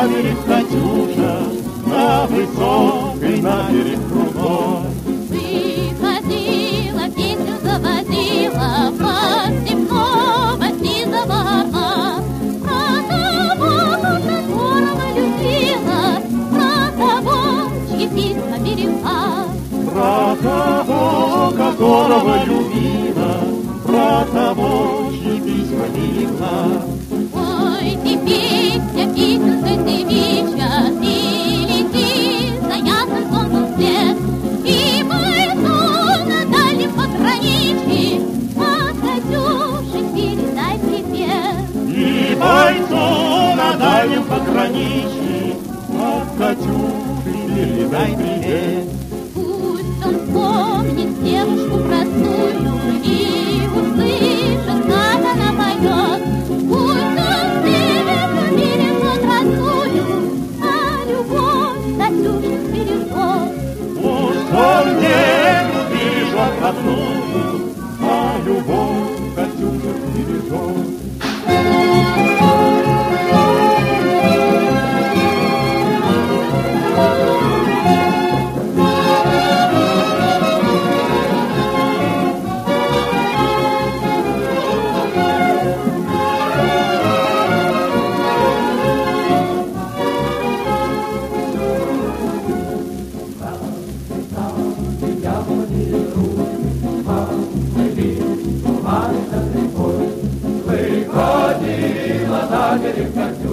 На берег Катюша, на высокой, на берег кругом. Выходила, песню заводила, под земного сизого орла. Про того, которого любила, про того, чьи письма берегла. Про того, которого любила, про того, чьи письма берегла. дальнем пограничье, а Катюш передай привет. Пусть он помнит девушку простую и услышит, как она поет. Пусть он примет любимицу родную, а любовь Катюш бережет. Пусть он не любишь родную, Ele faz